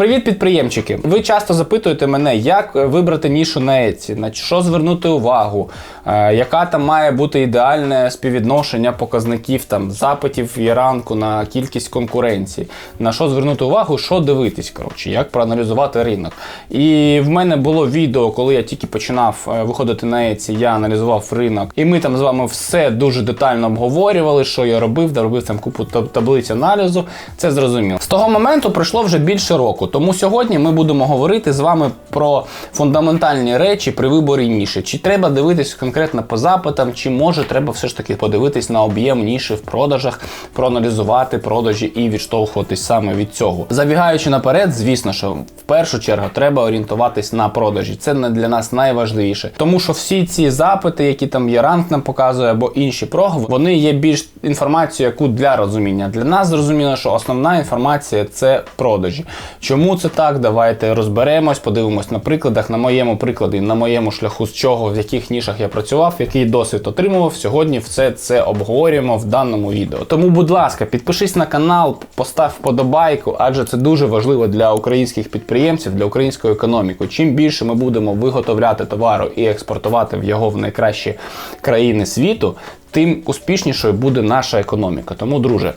Привіт, підприємчики! Ви часто запитуєте мене, як вибрати нішу на Etsy, на що звернути увагу, е, яка там має бути ідеальне співвідношення показників там запитів і ранку на кількість конкуренції, на що звернути увагу, що дивитись, коротше, як проаналізувати ринок. І в мене було відео, коли я тільки починав е, виходити на Etsy, я аналізував ринок, і ми там з вами все дуже детально обговорювали, що я робив, де робив там купу таб- таблиць аналізу. Це зрозуміло. З того моменту пройшло вже більше року. Тому сьогодні ми будемо говорити з вами про фундаментальні речі при виборі ніші. Чи треба дивитись конкретно по запитам, чи може треба все ж таки подивитись на об'єм ніші в продажах, проаналізувати продажі і відштовхуватись саме від цього. Забігаючи наперед, звісно, що в першу чергу треба орієнтуватись на продажі. Це для нас найважливіше, тому що всі ці запити, які там є ранг нам показує, або інші проги, вони є більш інформацією, яку для розуміння. Для нас зрозуміло, що основна інформація це продажі. Чому це так? Давайте розберемось, подивимось на прикладах. На моєму прикладі, на моєму шляху, з чого, в яких нішах я працював, який досвід отримував. Сьогодні все це обговорюємо в даному відео. Тому, будь ласка, підпишись на канал, постав вподобайку, адже це дуже важливо для українських підприємців, для української економіки. Чим більше ми будемо виготовляти товару і експортувати в його в найкращі країни світу, тим успішнішою буде наша економіка. Тому, друже,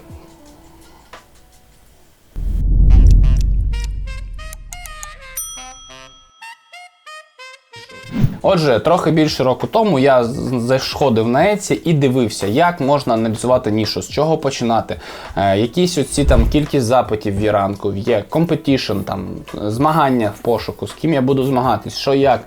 Отже, трохи більше року тому я з- заходив на Etsy і дивився, як можна аналізувати нішу, з чого починати. Е, якісь оці там кількість запитів в ранку, є компетішн, там змагання в пошуку, з ким я буду змагатись, що як,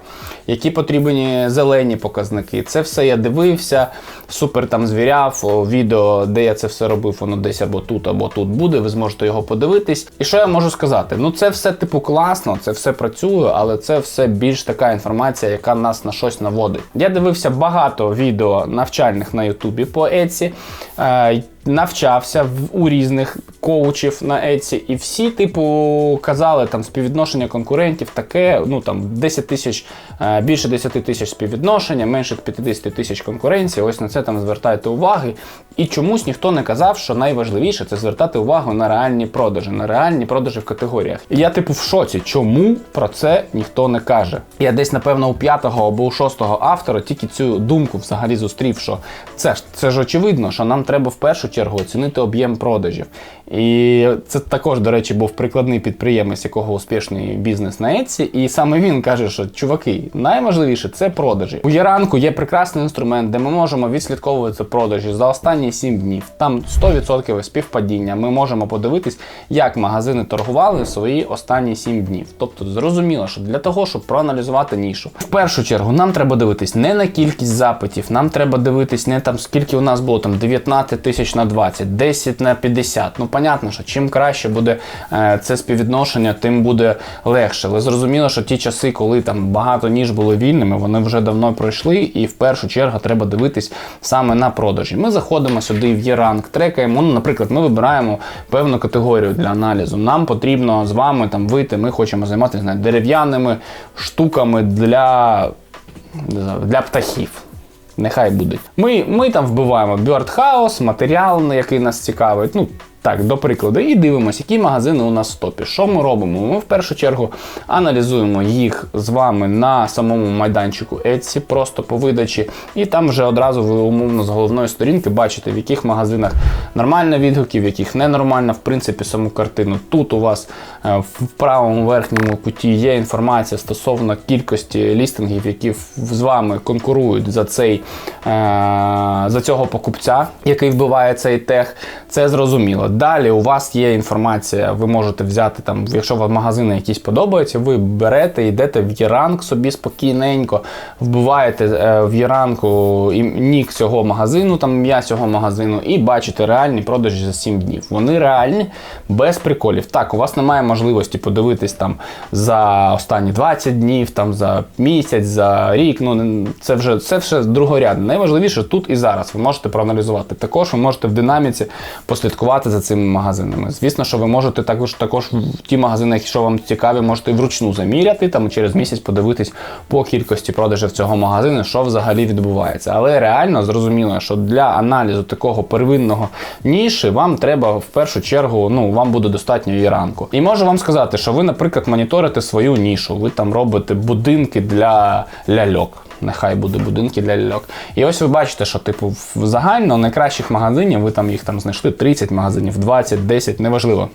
які потрібні зелені показники. Це все я дивився, супер там звіряв. Відео, де я це все робив, воно десь або тут, або тут буде. Ви зможете його подивитись. І що я можу сказати? Ну, це все типу класно, це все працює, але це все більш така інформація, яка нас на щось наводить. Я дивився багато відео навчальних на Ютубі по Etsy. Е, навчався у різних коучів на Etsy, і всі, типу, казали там співвідношення конкурентів таке, ну там 10 тисяч, е, більше 10 тисяч співвідношення, менше 50 тисяч конкуренції. Ось на це там звертайте уваги. І чомусь ніхто не казав, що найважливіше це звертати увагу на реальні продажі, на реальні продажі в категоріях. І я, типу, в шоці, чому про це ніхто не каже. Я десь, напевно, у п'ятого або у шостого автора тільки цю думку взагалі зустрів, що це ж це ж очевидно, що нам треба в першу чергу оцінити об'єм продажів. І це також, до речі, був прикладний підприємець, якого успішний бізнес на Etsy. І саме він каже, що чуваки, найважливіше це продажі. У Яранку є прекрасний інструмент, де ми можемо відслідковувати продажі за останні 7 днів. Там 100% співпадіння. Ми можемо подивитись, як магазини торгували свої останні 7 днів. Тобто, зрозуміло, що для того, щоб проаналізувати нішу, в першу чергу нам треба дивитись не на кількість запитів, нам треба дивитись не там скільки у нас було там 19 тисяч на 20, 10 на 50. Ну, понятно, що чим краще буде е, це співвідношення, тим буде легше. Але зрозуміло, що ті часи, коли там багато ніж були вільними, вони вже давно пройшли, і в першу чергу треба дивитись саме на продажі. Ми заходимо сюди в Є-ранг, трекаємо. Ну, наприклад, ми вибираємо певну категорію для аналізу. Нам потрібно з вами там вийти. Ми хочемо займатися дерев'яними штуками для, для птахів. Нехай будуть. Ми, ми там вбиваємо Birdhouse, матеріал, який нас цікавить. Ну, так, до прикладу, і дивимося, які магазини у нас в топі. Що ми робимо? Ми в першу чергу аналізуємо їх з вами на самому майданчику Etsy, просто по видачі, і там вже одразу ви умовно з головної сторінки бачите, в яких магазинах нормально відгуки, в яких ненормально, в принципі, саму картину. Тут у вас е, в правому верхньому куті є інформація стосовно кількості лістингів, які з вами конкурують за цей е, за цього покупця, який вбиває цей тег. Це зрозуміло. Далі у вас є інформація, ви можете взяти там, якщо вам магазини якісь подобаються, ви берете, йдете в Єранг собі спокійненько, вбиваєте е, в Єранку нік цього магазину, там ім'я цього магазину, і бачите реальні продажі за 7 днів. Вони реальні, без приколів. Так, у вас немає можливості подивитись там за останні 20 днів, там за місяць, за рік. Ну це вже це все другорядне. Найважливіше тут і зараз. Ви можете проаналізувати. Також ви можете в динаміці послідкувати за цими магазинами. Звісно, що ви можете також також в ті магазини, якщо вам цікаві, можете вручну заміряти там через місяць подивитись по кількості продажів цього магазину, що взагалі відбувається. Але реально зрозуміло, що для аналізу такого первинного ніші вам треба в першу чергу, ну вам буде достатньо і ранку. І можу вам сказати, що ви, наприклад, моніторите свою нішу, ви там робите будинки для ляльок. Нехай буде будинки для ляльок. І ось ви бачите, що типу загально найкращих магазинів ви там їх там знайшли 30 магазинів, 20, 10, неважливо.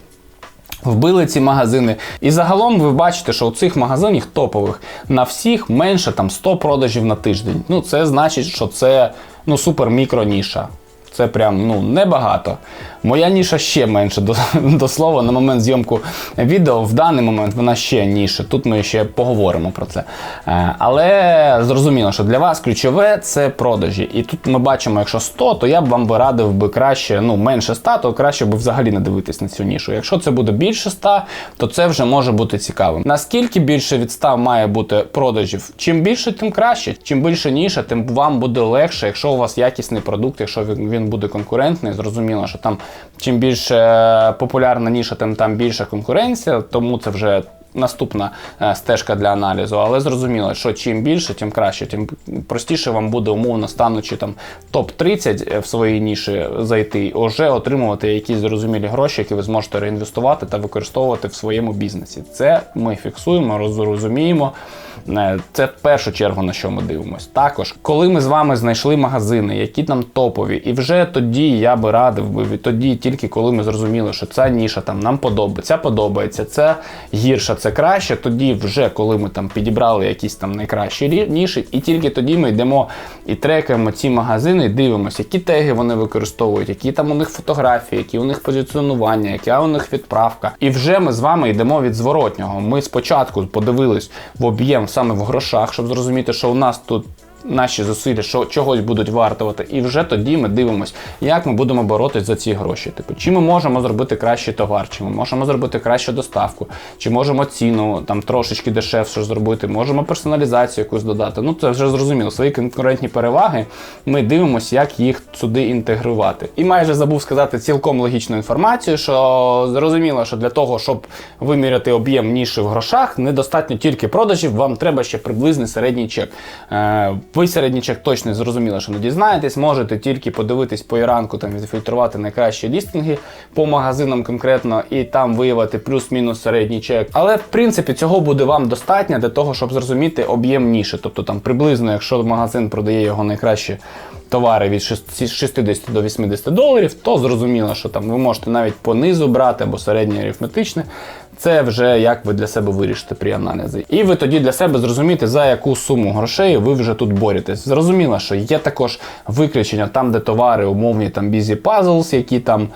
Вбили ці магазини. І загалом ви бачите, що у цих магазинів топових на всіх менше там 100 продажів на тиждень. Ну, це значить, що це ну, супер мікро ніша. Це прям ну небагато. Моя ніша ще менше до, до слова на момент зйомку відео. В даний момент вона ще ніша. Тут ми ще поговоримо про це. Е, але зрозуміло, що для вас ключове це продажі. І тут ми бачимо, якщо 100, то я б вам би радив би краще, ну менше 100, то краще би взагалі не дивитись на цю нішу. Якщо це буде більше 100, то це вже може бути цікавим. Наскільки більше від 100 має бути продажів? Чим більше, тим краще. Чим більше ніша, тим вам буде легше, якщо у вас якісний продукт, якщо він, він буде конкурентний, зрозуміло, що там чим більше популярна ніша, тим там більша конкуренція, тому це вже. Наступна е, стежка для аналізу, але зрозуміло, що чим більше, тим краще, тим простіше вам буде умовно станучи там топ-30 в своїй ніші зайти, вже отримувати якісь зрозумілі гроші, які ви зможете реінвестувати та використовувати в своєму бізнесі. Це ми фіксуємо, розуміємо. Е, Це в першу чергу на що ми дивимося. Також, коли ми з вами знайшли магазини, які там топові, і вже тоді я би радив би тоді, тільки коли ми зрозуміли, що ця ніша там нам подобається, подобається, це гірша, це краще. Тоді, вже коли ми там підібрали якісь там найкращі ніші, і тільки тоді ми йдемо і трекаємо ці магазини, і дивимося, які теги вони використовують, які там у них фотографії, які у них позиціонування, яка у них відправка. І вже ми з вами йдемо від зворотнього. Ми спочатку подивились в об'єм саме в грошах, щоб зрозуміти, що у нас тут. Наші зусилля, що чогось будуть вартувати, і вже тоді ми дивимося, як ми будемо боротись за ці гроші. Типу, чи ми можемо зробити кращий товар, чи ми можемо зробити кращу доставку, чи можемо ціну там трошечки дешевше зробити, можемо персоналізацію якусь додати. Ну це вже зрозуміло. Свої конкурентні переваги ми дивимося, як їх сюди інтегрувати. І майже забув сказати цілком логічну інформацію, що зрозуміло, що для того, щоб виміряти об'єм ніші в грошах, недостатньо тільки продажів, вам треба ще приблизний середній чек. Ви середній чек точно зрозуміло, що не дізнаєтесь, можете тільки подивитись по іранку, там відфільтрувати найкращі лістинги по магазинам конкретно і там виявити плюс-мінус середній чек. Але в принципі цього буде вам достатньо для того, щоб зрозуміти об'єм ніші. Тобто там приблизно, якщо магазин продає його найкращі товари від 60 до 80 доларів, то зрозуміло, що там ви можете навіть по низу брати або середнє арифметичне. Це вже як ви для себе вирішите при аналізі. І ви тоді для себе зрозумієте, за яку суму грошей ви вже тут боретесь. Зрозуміло, що є також виключення там, де товари умовні там Busy Puzzles, які там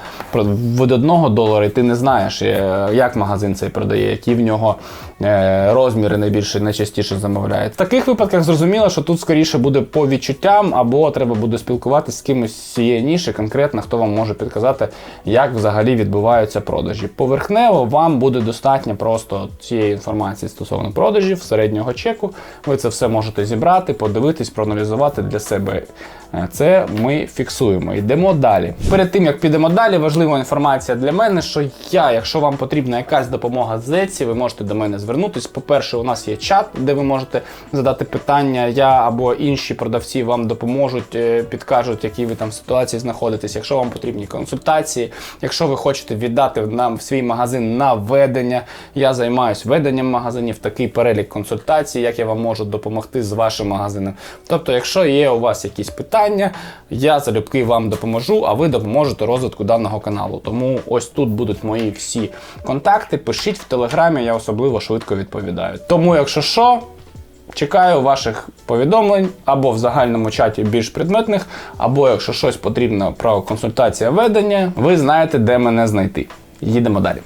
від одного долара, і ти не знаєш, е, як магазин цей продає, які в нього е, розміри найбільше найчастіше замовляють. В таких випадках зрозуміло, що тут скоріше буде по відчуттям, або треба буде спілкуватися з кимось з цієї ніші, конкретно хто вам може підказати, як взагалі відбуваються продажі. Поверхнево вам буде достатньо просто цієї інформації стосовно продажів, середнього чеку. Ви це все можете зібрати, подивитись, проаналізувати для себе. Е, це ми фіксуємо. Йдемо далі. Перед тим як підемо далі, важлива інформація для мене, що я, якщо вам потрібна якась допомога з Etsy, ви можете до мене звернутися. По-перше, у нас є чат, де ви можете задати питання. Я або інші продавці вам допоможуть, е, підкажуть, які ви там ситуації знаходитесь. Якщо вам потрібні консультації, якщо ви хочете віддати нам свій магазин на ведення, я займаюся веденням магазинів, такий перелік консультацій, як я вам можу допомогти з вашим магазином. Тобто, якщо є у вас якісь питання, я залюбки вам допоможу, а ви допоможете розвитку даного каналу. Тому ось тут будуть мої всі контакти. Пишіть в телеграмі, я особливо швидко відповідаю. Тому, якщо що. Чекаю ваших повідомлень або в загальному чаті більш предметних, або якщо щось потрібно про консультація ведення, ви знаєте, де мене знайти. Їдемо далі.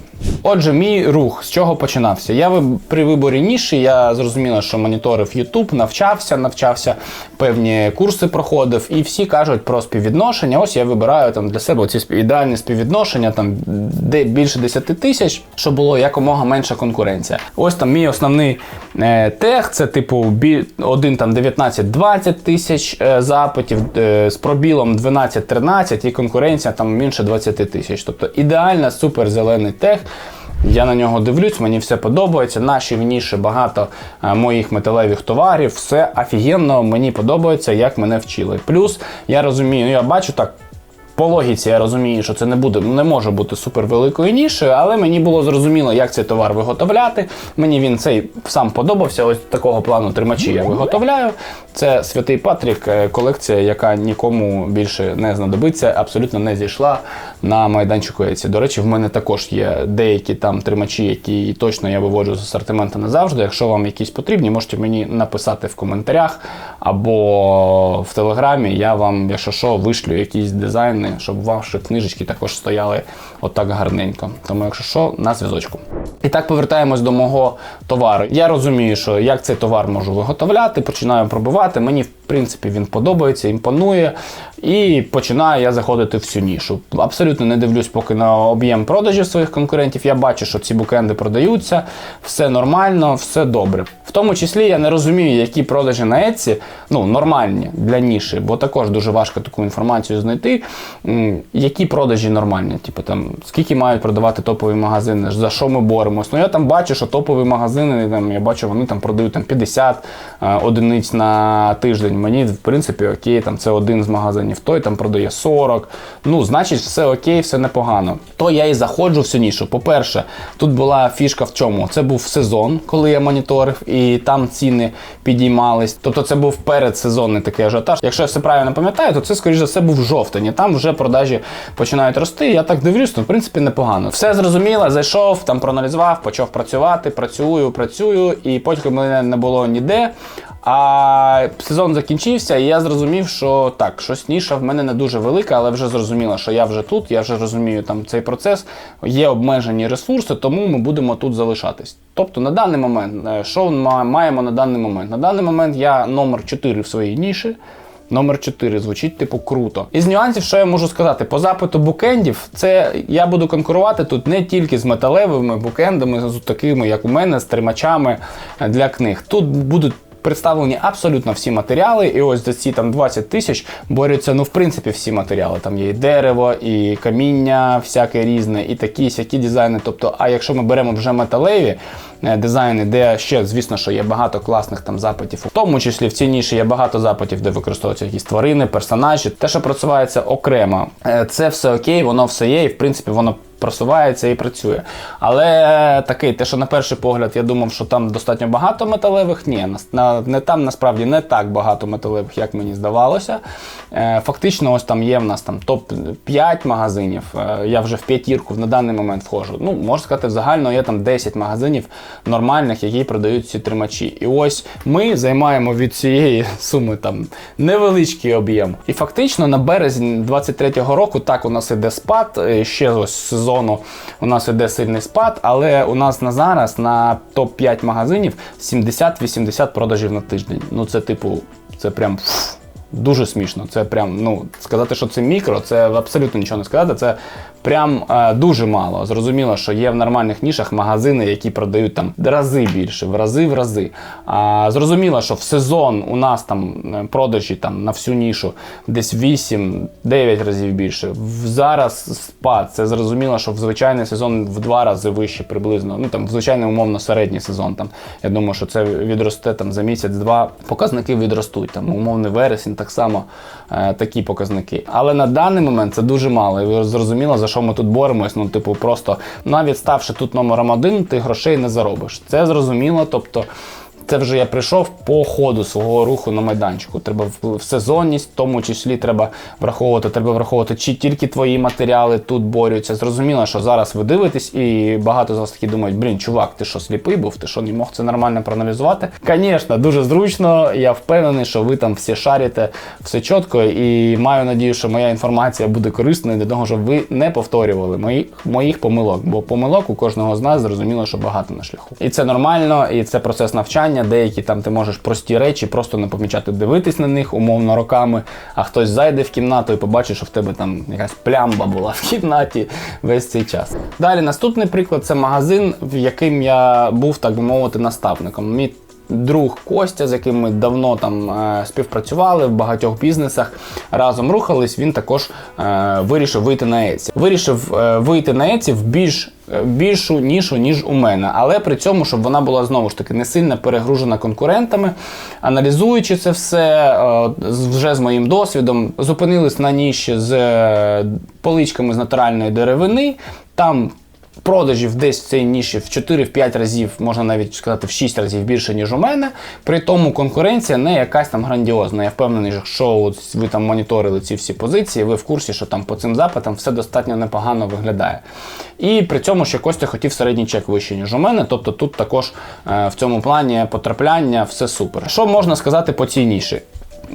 Отже, мій рух з чого починався? Я при виборі ніші, я зрозуміла, що моніторив YouTube, навчався, навчався, певні курси проходив, і всі кажуть про співвідношення. Ось я вибираю там для себе ці ідеальні співвідношення, там де більше 10 тисяч, щоб було якомога менша конкуренція. Ось там мій основний е, тех, це типу один там 19-20 тисяч е, запитів е, з пробілом 12-13 і конкуренція там менше 20 тисяч. Тобто ідеально суперзелений тех. Я на нього дивлюсь, мені все подобається. Наші в ніші багато е, моїх металевих товарів, все офігенно, мені подобається, як мене вчили. Плюс я розумію, я бачу так. По логіці я розумію, що це не буде, не може бути супервеликою нішею, але мені було зрозуміло, як цей товар виготовляти. Мені він цей сам подобався. Ось такого плану тримачі я виготовляю. Це Святий Патрік, е, колекція, яка нікому більше не знадобиться, абсолютно не зійшла на майданчику Еці. До речі, в мене також є деякі там тримачі, які точно я виводжу з асортименту назавжди. Якщо вам якісь потрібні, можете мені написати в коментарях або в телеграмі. Я вам, якщо що, вишлю якісь дизайни, щоб ваші книжечки також стояли отак гарненько. Тому, якщо що, на зв'язочку. І так повертаємось до мого товару. Я розумію, що як цей товар можу виготовляти, починаю пробувати. Мені, в принципі, він подобається, імпонує. І починаю я заходити в цю нішу. Абсолютно не дивлюсь поки на об'єм продажів своїх конкурентів. Я бачу, що ці букенди продаються, все нормально, все добре. В тому числі я не розумію, які продажі на Etsy, ну, нормальні для ніші, бо також дуже важко таку інформацію знайти. Які продажі нормальні? Типу там скільки мають продавати топові магазини, за що ми боремось? Ну я там бачу, що топові магазини, там, я бачу, вони там продають там 50 е, одиниць на тиждень. Мені, в принципі, окей, там це один з магазинів, той там продає 40. Ну, значить, все окей, все непогано. То я і заходжу в цю нішу. По-перше, тут була фішка в чому? Це був сезон, коли я моніторив, і там ціни підіймались. Тобто це був передсезонний такий ажіотаж. Якщо я все правильно пам'ятаю, то це, скоріш за все, був жовтень. І там вже продажі починають рости. Я так дивлюсь, то в принципі непогано. Все зрозуміло, зайшов, там проаналізував, почав працювати, працюю, працюю, і потім мене не було ніде. А сезон закінчився, і я зрозумів, що так, щось ніша в мене не дуже велика, але вже зрозуміло, що я вже тут, я вже розумію там цей процес, є обмежені ресурси, тому ми будемо тут залишатись. Тобто на даний момент, е, що ми маємо на даний момент? На даний момент я номер 4 в своїй ніші. Номер 4 звучить типу круто. Із нюансів, що я можу сказати, по запиту букендів, це я буду конкурувати тут не тільки з металевими букендами, з такими, як у мене, з тримачами для книг. Тут будуть. Представлені абсолютно всі матеріали, і ось за ці там 20 тисяч борються, ну, в принципі, всі матеріали. Там є і дерево, і каміння, всяке різне, і такі сякі дизайни. Тобто, а якщо ми беремо вже металеві е, дизайни, де ще, звісно, що є багато класних там запитів, в тому числі в цій ніші є багато запитів, де використовуються якісь тварини, персонажі, те, що працюється окремо, Е, це все окей, воно все є, і в принципі воно просувається і працює. Але такий, те, що на перший погляд я думав, що там достатньо багато металевих, ні, на, не там насправді не так багато металевих, як мені здавалося. Е, фактично, ось там є в нас там топ-5 магазинів. Е, я вже в п'ятірку на даний момент входжу. Ну, можна сказати, в загально є там 10 магазинів нормальних, які продають ці тримачі. І ось ми займаємо від цієї суми там невеличкий об'єм. І фактично на березень 23-го року так у нас іде спад. е, Ще ось з сезону у нас іде сильний спад, але у нас на зараз на топ-5 магазинів 70-80 продажів на тиждень. Ну це типу, це прям. Дуже смішно. Це прям, ну, сказати, що це мікро, це абсолютно нічого не сказати. Це прям е, дуже мало. Зрозуміло, що є в нормальних нішах магазини, які продають там рази більше, в рази в рази. А зрозуміло, що в сезон у нас там е, продажі там на всю нішу десь 8-9 разів більше. В зараз спад. Це зрозуміло, що в звичайний сезон в два рази вище приблизно. Ну там в звичайний умовно середній сезон. Там я думаю, що це відросте там за місяць-два. Показники відростуть. Там умовний вересень, так само е, такі показники. Але на даний момент це дуже мало. І зрозуміло, за що ми тут боремось. Ну, типу, просто навіть ставши тут номером один, ти грошей не заробиш. Це зрозуміло. Тобто це вже я прийшов по ходу свого руху на майданчику. Треба в, сезонність, в тому числі треба враховувати, треба враховувати, чи тільки твої матеріали тут борються. Зрозуміло, що зараз ви дивитесь, і багато з вас такі думають, блін, чувак, ти що сліпий був, ти що не мог це нормально проаналізувати? Звісно, дуже зручно. Я впевнений, що ви там всі шарите все чітко, і маю надію, що моя інформація буде корисною для того, щоб ви не повторювали моїх, моїх помилок. Бо помилок у кожного з нас зрозуміло, що багато на шляху. І це нормально, і це процес навчання. Деякі там ти можеш прості речі просто не помічати, дивитись на них умовно роками, а хтось зайде в кімнату і побачить, що в тебе там якась плямба була в кімнаті весь цей час. Далі наступний приклад це магазин, в яким я був, так би мовити, наставником. Мій друг Костя, з яким ми давно там е, співпрацювали в багатьох бізнесах, разом рухались. Він також е, вирішив вийти на Еці. Вирішив е, вийти на Еці в більш більшу нішу, ніж у мене, але при цьому, щоб вона була знову ж таки не сильно перегружена конкурентами. Аналізуючи це все, вже з моїм досвідом, зупинились на ніші з поличками з натуральної деревини. Там продажів десь в цій ніші в 4-5 разів, можна навіть сказати, в 6 разів більше, ніж у мене. При тому конкуренція не якась там грандіозна. Я впевнений, що якщо ви там моніторили ці всі позиції, ви в курсі, що там по цим запитам все достатньо непогано виглядає. І при цьому ще Костя хотів середній чек вищий, ніж у мене. Тобто тут також е, в цьому плані потрапляння все супер. Що можна сказати по цій ніші?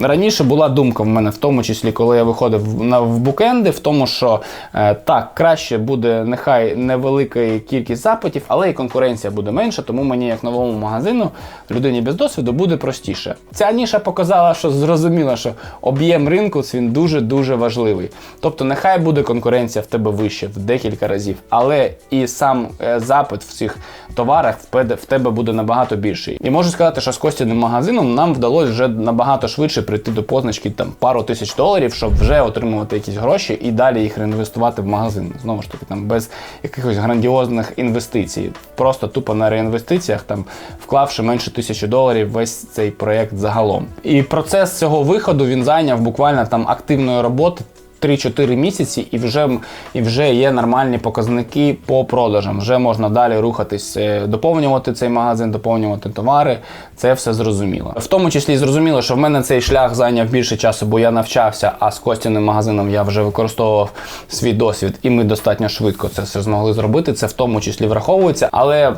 Раніше була думка в мене, в тому числі, коли я виходив на в букенди, в тому, що е, так, краще буде нехай невелика кількість запитів, але і конкуренція буде менша, тому мені, як новому магазину, людині без досвіду, буде простіше. Ця ніша показала, що зрозуміло, що об'єм ринку він дуже-дуже важливий. Тобто, нехай буде конкуренція в тебе вище в декілька разів, але і сам е, запит в цих товарах в тебе буде набагато більший. І можу сказати, що з Костяним магазином нам вдалося вже набагато швидше прийти до позначки там пару тисяч доларів, щоб вже отримувати якісь гроші і далі їх реінвестувати в магазин. Знову ж таки, там без якихось грандіозних інвестицій. Просто тупо на реінвестиціях, там вклавши менше тисячі доларів весь цей проєкт загалом. І процес цього виходу він зайняв буквально там активної роботи. 3-4 місяці, і вже, і вже є нормальні показники по продажам. Вже можна далі рухатись, е, доповнювати цей магазин, доповнювати товари. Це все зрозуміло. В тому числі зрозуміло, що в мене цей шлях зайняв більше часу, бо я навчався, а з Костяним магазином я вже використовував свій досвід, і ми достатньо швидко це все змогли зробити. Це в тому числі враховується, але.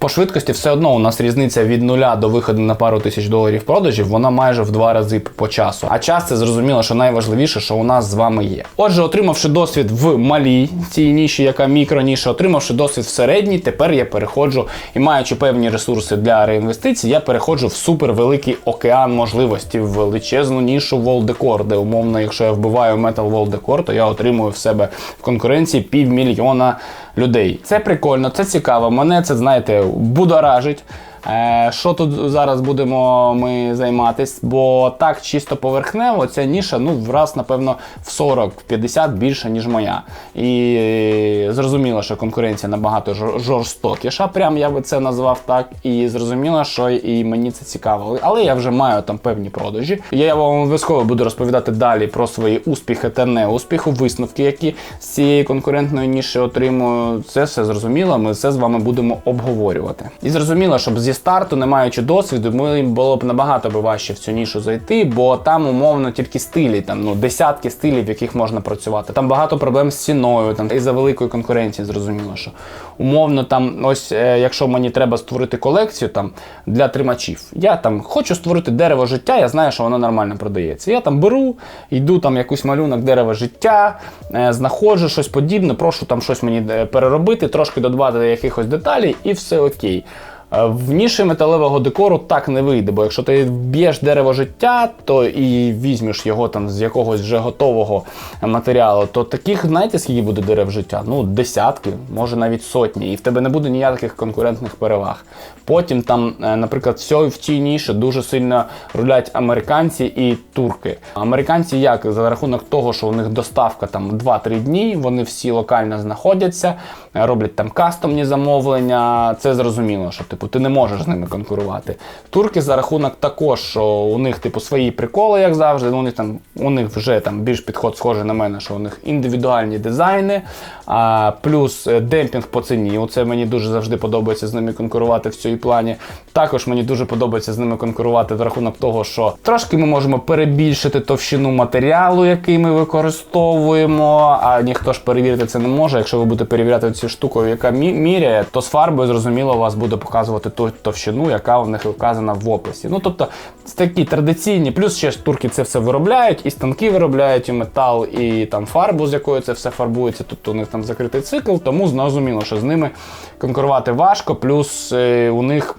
По швидкості все одно у нас різниця від нуля до виходу на пару тисяч доларів продажів, вона майже в два рази по часу. А час це зрозуміло, що найважливіше, що у нас з вами є. Отже, отримавши досвід в малій цій ніші, яка мікроніша, отримавши досвід в середній, тепер я переходжу і маючи певні ресурси для реінвестицій, я переходжу в супервеликий океан можливостей, в величезну нішу Decor, де умовно, якщо я вбиваю Wall Decor, то я отримую в себе в конкуренції півмільйона людей. Це прикольно, це цікаво. Мене це, знаєте, будоражить. Е, Що тут зараз будемо ми займатись? Бо так чисто поверхнево ця ніша, ну, враз, напевно, в 40-50 більше, ніж моя. І зрозуміло, що конкуренція набагато жорстокіша, прям я би це назвав так. І зрозуміло, що і мені це цікаво. Але я вже маю там певні продажі. Я вам обов'язково буду розповідати далі про свої успіхи та неуспіхи, висновки, які з цієї конкурентної ніші отримую. Це все зрозуміло. Ми все з вами будемо обговорювати. І зрозуміло, щоб зі старту, не маючи досвіду, ми було б набагато би важче в цю нішу зайти, бо там умовно тільки стилі, там ну десятки стилів, в яких можна працювати. Там багато проблем з ціною, там і за великої конкуренції, зрозуміло, що умовно там, ось е, якщо мені треба створити колекцію там для тримачів, я там хочу створити дерево життя, я знаю, що воно нормально продається. Я там беру, йду там якийсь малюнок дерева життя, е, знаходжу щось подібне, прошу там щось мені е, переробити, трошки додавати якихось деталей, і все окей. Е, В ніші металевого декору так не вийде, бо якщо ти вб'єш дерево життя, то і візьмеш його там з якогось вже готового матеріалу, то таких, знаєте, скільки буде дерев життя? Ну, десятки, може навіть сотні, і в тебе не буде ніяких конкурентних переваг. Потім там, е, наприклад, в цій ніші дуже сильно рулять американці і турки. Американці як за рахунок того, що у них доставка там 2-3 дні, вони всі локально знаходяться, роблять там кастомні замовлення. Це зрозуміло, що типу типу, ти не можеш з ними конкурувати. Турки за рахунок також, що у них, типу, свої приколи, як завжди. Ну, у них там у них вже там більш підход схожий на мене, що у них індивідуальні дизайни, а, плюс е, демпінг по ціні. Оце мені дуже завжди подобається з ними конкурувати в цій плані. Також мені дуже подобається з ними конкурувати в рахунок того, що трошки ми можемо перебільшити товщину матеріалу, який ми використовуємо, а ніхто ж перевірити це не може. Якщо ви будете перевіряти цю штуку, яка міряє, то з фарбою зрозуміло вас буде показувати ту товщину, яка у них вказана в описі. Ну тобто такі традиційні, плюс ще ж турки це все виробляють, і станки виробляють, і метал, і там фарбу, з якою це все фарбується. Тобто у них там закритий цикл, тому зрозуміло, що з ними конкурувати важко, плюс е, у них.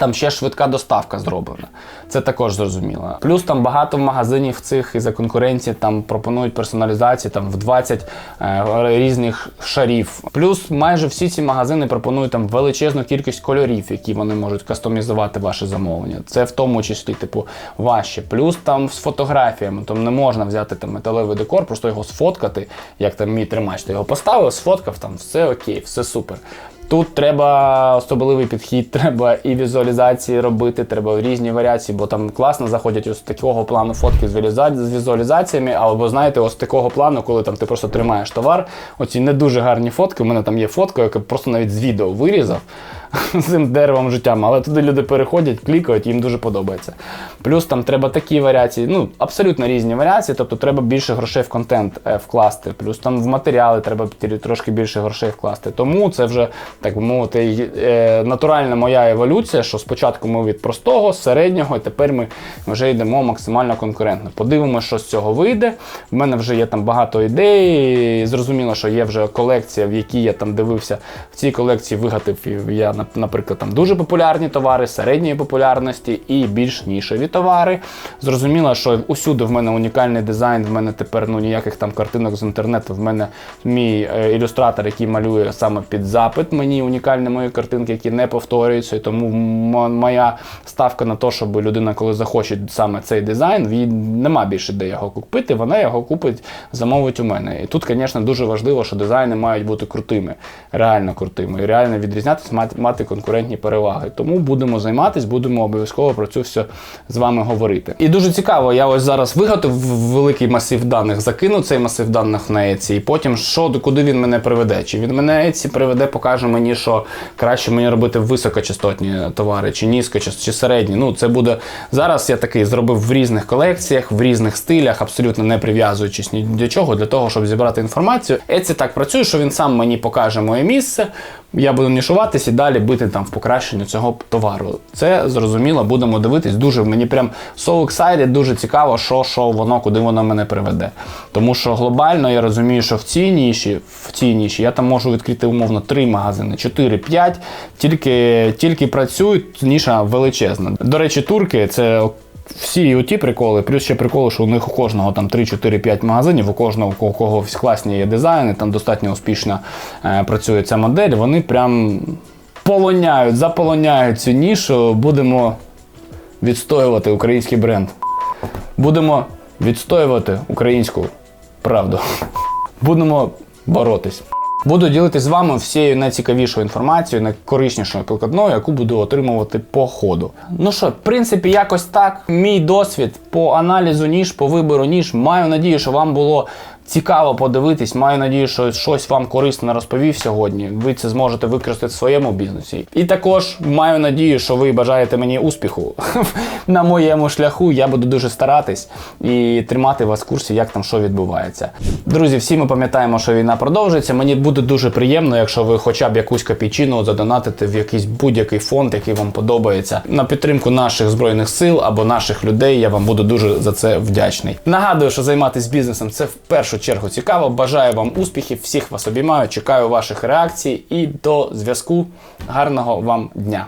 Там ще швидка доставка зроблена. Це також зрозуміло. Плюс там багато магазинів цих і за конкуренції там пропонують персоналізації там в 20 е, різних шарів. Плюс майже всі ці магазини пропонують там величезну кількість кольорів, які вони можуть кастомізувати ваше замовлення. Це в тому числі, типу, важче. Плюс там з фотографіями. Там не можна взяти там металевий декор, просто його сфоткати, як там мій тримач. Ти його поставив, сфоткав, там все окей, все супер. Тут треба особливий підхід, треба і візуалізації робити, треба різні варіації, бо там класно заходять ось такого плану фотки з візуалізаціями, або знаєте, ось такого плану, коли там ти просто тримаєш товар. Оці не дуже гарні фотки. У мене там є фотка, яка просто навіть з відео вирізав цим деревом життям, але туди люди переходять, клікають, їм дуже подобається. Плюс там треба такі варіації, ну абсолютно різні варіації, тобто треба більше грошей в контент е, вкласти. Плюс там в матеріали треба трошки більше грошей вкласти. Тому це вже так би мовити е, натуральна моя еволюція, що спочатку ми від простого, середнього, і тепер ми вже йдемо максимально конкурентно. Подивимося, що з цього вийде. В мене вже є там багато ідей. Зрозуміло, що є вже колекція, в якій я там дивився. В цій колекції вигадав я, наприклад, там дуже популярні товари, середньої популярності і більш нішеві товари. Зрозуміло, що усюди в мене унікальний дизайн, в мене тепер ну ніяких там картинок з інтернету. В мене мій е, ілюстратор, який малює саме під запит, мені унікальні мої картинки, які не повторюються. І тому моя ставка на те, щоб людина, коли захоче саме цей дизайн, їй нема більше де його купити, вона його купить, замовить у мене. І тут, звісно, дуже важливо, що дизайни мають бути крутими, реально крутими, і реально відрізнятися, мати, конкурентні переваги. Тому будемо займатися, будемо обов'язково про це все з вами говорити. І дуже цікаво, я ось зараз виготовив великий масив даних, закину цей масив даних на Etsy, і потім що куди він мене приведе? Чи він мене Etsy приведе, покаже мені, що краще мені робити високочастотні товари, чи низькочастотні, чи середні. Ну це буде зараз. Я такий зробив в різних колекціях, в різних стилях, абсолютно не прив'язуючись ні до чого, для того, щоб зібрати інформацію. Etsy так працює, що він сам мені покаже моє місце. Я буду нішуватись і далі бити там в покращенню цього товару. Це зрозуміло, будемо дивитись. Дуже мені прям so excited, дуже цікаво, що, що воно, куди воно мене приведе. Тому що глобально я розумію, що в цій ніші, в цій ніші я там можу відкрити умовно 3 магазини, 4-5, тільки, тільки працюють, ніша величезна. До речі, турки це. Всі оті приколи, плюс ще приколи, що у них у кожного там 3-4-5 магазинів, у кожного у кого класні є дизайни, там достатньо успішно е, працює ця модель, вони прям полоняють, заполоняють цю нішу. Будемо відстоювати український бренд. Будемо відстоювати українську правду. Будемо боротись. Буду ділитися з вами всією найцікавішою інформацією, найкориснішою прикладною, яку буду отримувати по ходу. Ну що, в принципі, якось так. Мій досвід по аналізу ніж, по вибору ніж. Маю надію, що вам було цікаво подивитись. Маю надію, що щось вам корисно розповів сьогодні. Ви це зможете використати в своєму бізнесі. І також маю надію, що ви бажаєте мені успіху на моєму шляху. Я буду дуже старатись і тримати вас в курсі, як там що відбувається. Друзі, всі ми пам'ятаємо, що війна продовжується. Мені буде дуже приємно, якщо ви хоча б якусь копійчину задонатите в якийсь будь-який фонд, який вам подобається, на підтримку наших збройних сил або наших людей. Я вам буду дуже за це вдячний. Нагадую, що займатися бізнесом це в першу чергу цікаво. Бажаю вам успіхів, всіх вас обіймаю. Чекаю ваших реакцій і до зв'язку. Гарного вам дня!